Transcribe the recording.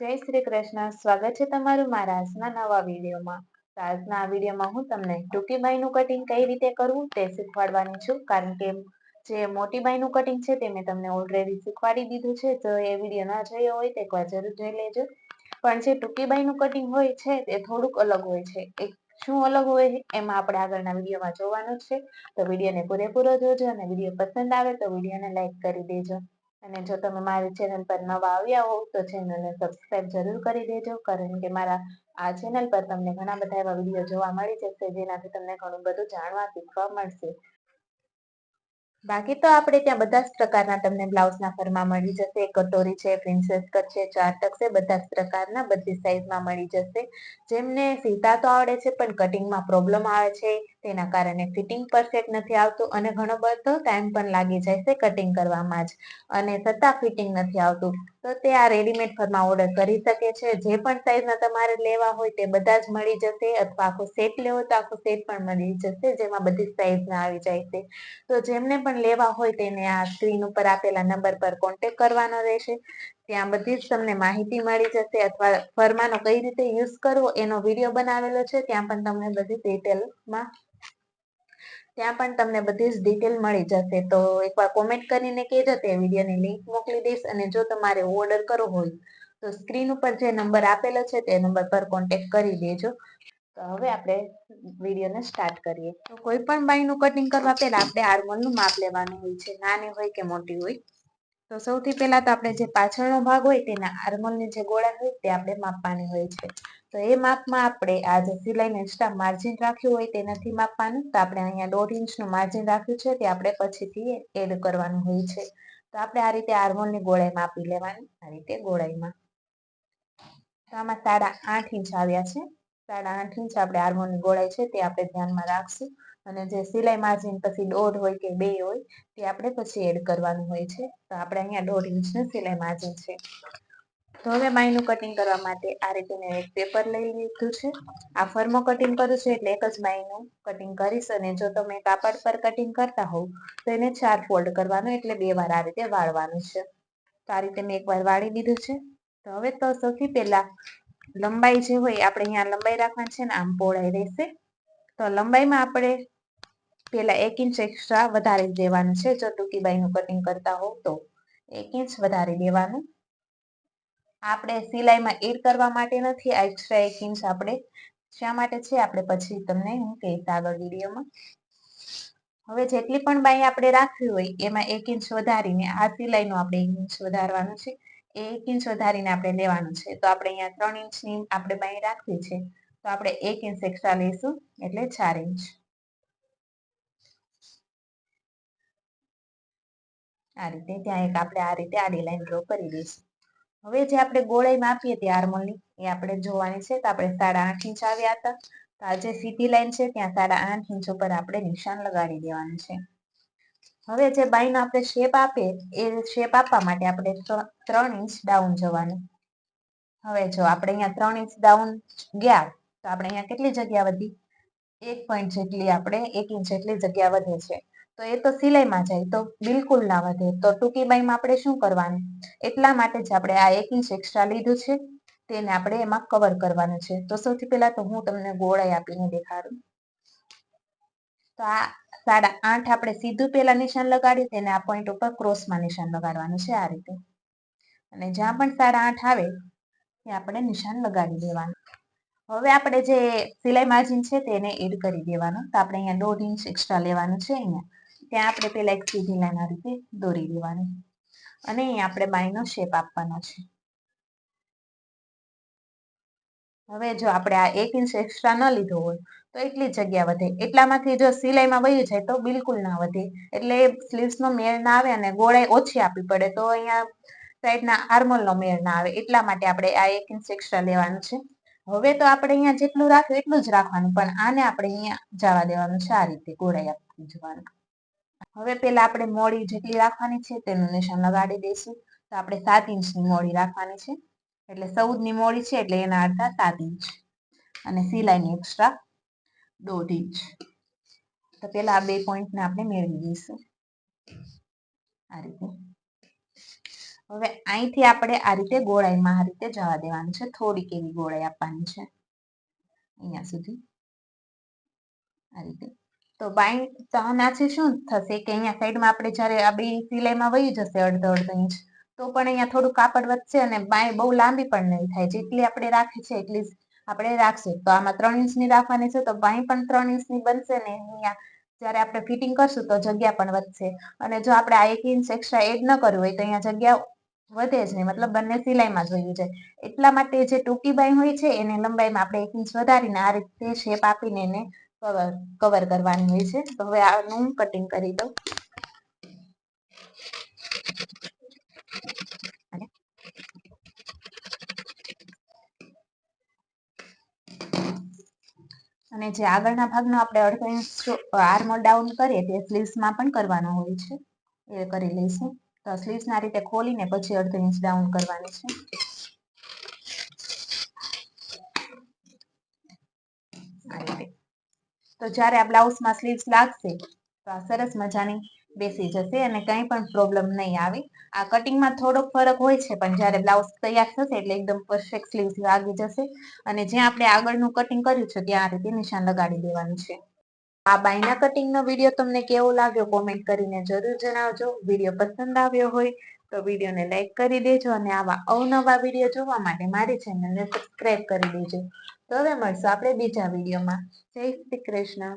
જય શ્રી કૃષ્ણ. સ્વાગત છે તમારું મારા આજના નવા વિડીયોમાં. આજના આ વિડીયોમાં હું તમને ટૂંકી બાઈનું કટિંગ કઈ રીતે કરવું તે શીખવાડવાની છું. કારણ કે જે મોટી બાઈનું કટિંગ છે તે મેં તમને ઓલરેડી શીખવાડી દીધું છે. તો એ વીડિયો ના જોયો હોય તો એકવાર જરૂર જોઈ લેજો. પણ જે ટૂંકી બાઈનું કટિંગ હોય છે તે થોડુંક અલગ હોય છે. એક શું અલગ હોય એમાં આપણે આગળના વિડીયોમાં જોવાનું છે. તો વિડીયોને પૂરેપૂરો જોજો અને વીડિયો પસંદ આવે તો વિડીયોને લાઈક કરી દેજો. અને જો તમે મારી ચેનલ પર નવા આવ્યા હોવ, તો ચેનલને સબસ્ક્રાઇબ જરૂર કરી દેજો. કારણ કે મારા આ ચેનલ પર તમને ઘણા બધા એવા વીડિયો જોવા મળી જશે, જેનાથી તમને ઘણું બધું જાણવા, શીખવા મળશે. બાકી તો આપણે ત્યાં બધા જ પ્રકારના તમને બ્લાઉઝના ફરમાં મળી જશે. કટોરી છે પ્રિન્સેસ કટ છે ચાર ટક છે, બધા જ પ્રકારના, બધી સાઈઝમાં મળી જશે. જેમને સીતા તો આવડે છે, પણ કટિંગમાં પ્રોબ્લેમ આવે છે. તેના કારણે ફિટિંગ પરફેક્ટ નથી આવતું અને ઘણો બધો ટાઈમ પણ લાગી જાય છે કટિંગ કરવામાં જ. અને છતાં ફિટિંગ નથી આવતું. તો તે આ રેડીમેડ ફરમાં ઓર્ડર કરી શકે છે. જે પણ સાઈઝના તમારે લેવા હોય તે બધા જ મળી જશે અથવા આખો સેટ લેવો તો આખો સેટ પણ મળી જશે જેમાં બધી સાઈઝના આવી જાય છે. તો જેમને પણ લેવા હોય તેને આ સ્ક્રીન ઉપર આપેલા નંબર પર કોન્ટેક કરવાનો રહેશે. ત્યાં બધી જ તમને માહિતી મળી જશે અથવા ફરમાનો કઈ રીતે યુઝ કરવો એનો વીડિયો બનાવેલો છે, ત્યાં પણ તમને બધી ડિટેલમાં ત્યાં પણ તમને બધી જ ડિટેલ મળી જશે. તો એકવાર કોમેન્ટ કરીને કહેજો, તે વિડીયોની લિંક મોકલી દઈશ અને જો તમારે ઓર્ડર કરવો હોય તો સ્ક્રીન ઉપર જે નંબર આપેલો છે, તે નંબર પર કોન્ટેક કરી દેજો તો હવે આપણે વિડીયોને સ્ટાર્ટ કરીએ. તો કોઈ પણ બાઈનું કટિંગ કરવા પહેલાં આપણે આર્મોલનું માપ લેવાનું હોય છે. નાની હોય કે મોટી હોય. તો સૌથી પહેલા તો આપણે જે પાછળનો ભાગ હોય તેના આર્મોલની જે ગોળા હોય તે આપણે માપવાની હોય છે. તો એ માપમાં આપણે આ જે સિલાઈને એક્સ્ટ્રા માર્જિન રાખ્યું હોય તે માપવાનું. તો આપણે અહીંયા દોઢ ઇંચનું માર્જિન રાખ્યું છે તે આપણે પછીથી એડ કરવાનું હોય છે. તો આપણે આ રીતે આર્મોલની ગોળાઈ માપી લેવાની, આ રીતે ગોળાઈમાં. તો આમાં સાડા આઠ ઇંચ આવ્યા છે. સાડા આઠ ઇંચ આપણે આર્મોલની ગોળાઈ છે તે આપણે ધ્યાનમાં રાખશું. અને જે સિલાઈ માર્જિન પછી દોઢ હોય કે બે હોય, તે આપણે પછી એડ કરવાનું હોય છે. તો આપણે અહીંયા દોઢ ઇંચનું સિલાઈ માર્જિન છે. તો હવે માયનું કટિંગ કરવા માટે આ રીતે મેં એક પેપર લઈ લીધું છે. આ ફર્મો કટિંગ કરું છું એટલે એક જ માયનું કટિંગ કરીશ અને જો તમે કાપડ પર કટિંગ કરતા હોવ, તો એને ચાર ફોલ્ડ કરવાનું એટલે બે વાર આ રીતે વાળવાનું છે. તો આ રીતે મેં એકવાર વાળી દીધું છે. તો હવે તો સૌથી પહેલા લંબાઈ જે હોય આપણે અહીંયા લંબાઈ રાખવાની છે ને આમ પહોળાઈ રહેશે. તો લંબાઈમાં આપણે પેલા એક ઇંચ એક્સ્ટ્રા વધારી દેવાનું છે. જો ટૂંકી બાઈનું કટિંગ કરતા હોવ તો એક ઇંચ વધારી દેવાનું. આપણે સિલાઈમાં એડ કરવા માટે નથી, આ એક્સ્ટ્રા એક ઇંચ આપણે શા માટે છે? આપણે પછી તમને હું કહીશ આગળ વિડીયોમાં. હવે જેટલી પણ બાઈ આપણે રાખવી હોય, એમાં એક ઇંચ વધારીને, આ સિલાઈનું આપણે એક ઇંચ વધારવાનું છે. એ એક ઇંચ વધારીને આપણે લેવાનું છે. તો આપણે અહીંયા ત્રણ ઇંચની આપણે બાઈ રાખવી છે. તો આપણે એક ઇંચ એક્સ્ટ્રા લઈશું, એટલે ચાર ઇંચ આ રીતે ત્યાં એક આપણે આ રીતે આડી લાઈન ડ્રો કરી દઈશું. હવે જે આપણે ગોળાઈ માપીએ તે આર્મોલની એ આપણે જોવાની છે. તો આપણે સાડા આઠ ઇંચ આવ્યા હતા. તો આ જે સીધી લાઈન છે, ત્યાં સાડા આઠ ઇંચ ઉપર આપણે નિશાન લગાડી દેવાનું છે. હવે જે બાઈનો આપણે શેપ આપીએ એ શેપ આપવા માટે આપણે ત્રણ ઇંચ ડાઉન જવાનું. હવે જો આપણે અહીંયા ત્રણ ઇંચ ડાઉન ગયા, તો આપણે અહીંયા કેટલી જગ્યા વધી? એક પોઈન્ટ જેટલી આપણે, એક ઇંચ જેટલી જગ્યા વધે છે. તો એ તો સિલાઈમાં જાય, તો બિલકુલ ના વધે. તો ટૂંકી બાઈમાં આપણે શું કરવાનું? એટલા માટે જ આપણે આ એક ઇંચ એક્સ્ટ્રા લીધું છે, તેને આપણે એમાં કવર કરવાનું છે. તો સૌથી પહેલા તો હું તમને ગોળાઈ આપીને દેખાડું. તો આ સાડા આઠ આપણે સીધું પેલા નિશાન લગાડ્યું તેને આ પોઈન્ટ ઉપર ક્રોસમાં નિશાન લગાડવાનું છે આ રીતે. અને જ્યાં પણ સાડા આઠ આવે, ત્યાં આપણે નિશાન લગાડી દેવાનું. હવે આપણે જે સિલાઈ માર્જિન છે, તેને એડ કરી દેવાનું. તો આપણે અહીંયા દોઢ ઇંચ એક્સ્ટ્રા લેવાનું છે અહીંયા. ત્યાં આપણે પેલા એક સીધી લાઈન આ રીતે દોરી દેવાની. અને આપણે બાયનો શેપ આપવાનો છે. હવે જો આપણે આ એક ઇંચ એક્સ્ટ્રા ન લીધો હોય, તો એટલી જગ્યા વધે. એટલામાંથી જો સિલાઈમાં વહી જાય તો બિલકુલ ના વધે. એટલે સ્લીવ્સનો મેળ ના આવે અને ગોળાઈ ઓછી આપવી પડે. તો અહીંયા સાઈડના આર્મોલનો મેળ ના આવે. એટલા માટે આપણે આ એક ઇંચ એક્સ્ટ્રા લેવાનું છે. હવે તો આપણે અહીંયા જેટલું રાખ્યું એટલું જ રાખવાનું. પણ આને આપણે અહીંયા જવા દેવાનું છે, આ રીતે ગોળાઈ આપી જવાનું હવે પેલા આપણે મોડી જેટલી રાખવાની છે તેનું નિશાન લગાડી દઈશું. તો આપણે સાત ઇંચની મોડી રાખવાની છે. એટલે ચૌદની મોડી છે, એટલે એના અડધા સાત ઇંચ. અને સિલાઈની એક્સ્ટ્રા દોઢ ઇંચ. તો પેલા આ બે પોઈન્ટને આપણે મેળવી દઈશું. આ રીતે. હવે અહીંથી આપણે આ રીતે ગોળાઈમાં આ રીતે જવા દેવાનું છે. થોડીક એવી ગોળાઈ આપવાની છે. અહીંયા સુધી. આ રીતે. તો બાઈ આનાથી શું થશે કે અહીંયા સાઈડમાં આપણે જ્યારે આ બે સિલાઈમાં વહી જશે અડધો અડધો ઇંચ, તો પણ અહીંયા થોડું કાપડ વધશે અને બાય બહુ લાંબી પણ નહીં થાય. જેટલી આપણે રાખી છે એટલી આપણે રાખશું. તો આમાં ત્રણ ઇંચની રાખવાની છે, તો બાય પણ ત્રણ ઇંચની બનશે ને અહીંયા જ્યારે આપણે ફિટિંગ કરશું તો જગ્યા પણ વધશે. અને જો આપણે આ એક ઇંચ એક્સ્ટ્રા એડ ન કરવું હોય તો અહીંયા જગ્યા વધે જ નહીં, મતલબ બંને સિલાઈમાં જોયું. છે એટલા માટે જે ટૂંકી બાઈ હોય છે, એને લંબાઈમાં આપણે એક ઇંચ વધારીને આ રીતે શેપ આપીને એને કવર કવર કરવાની હોય છે. તો હવે આનું કટિંગ કરી દઉં. અને જે આગળના ભાગનો આપણે અડધો ઇંચ આર્મોલ ડાઉન કરીએ તે સ્લીવ્સમાં પણ કરવાનો હોય છે. એ કરી લઈશું. તો સ્લીવ્સના રીતે ખોલીને પછી અડધો ઇંચ ડાઉન કરવાની છે આ રીતે તો જ્યારે આ બ્લાઉઝમાં સ્લીવ્સ લાગશે, તો આ સરસ મજાની બેસી જશે અને કંઈ પણ પ્રોબ્લેમ નહીં આવે. આ કટિંગમાં થોડોક ફરક હોય છે, પણ જ્યારે બ્લાઉઝ તૈયાર થશે એટલે એકદમ પરફેક્ટ સ્લીવ્સ લાગી જશે. અને જ્યાં આપણે આગળનું કટિંગ કર્યું છે, ત્યાં આ રીતે નિશાન લગાડી દેવાનું છે. આ બાયના કટિંગનો વીડિયો તમને કેવો લાગ્યો કોમેન્ટ કરીને જરૂર જણાવજો. વીડિયો પસંદ આવ્યો હોય તો વિડીયોને લાઈક કરી દેજો અને આવા અવનવા વીડિયો જોવા માટે મારી ચેનલને સબસ્ક્રાઈબ કરી દેજો. તો હવે મળશું આપણે બીજા વિડીયોમાં. જય શ્રી કૃષ્ણ.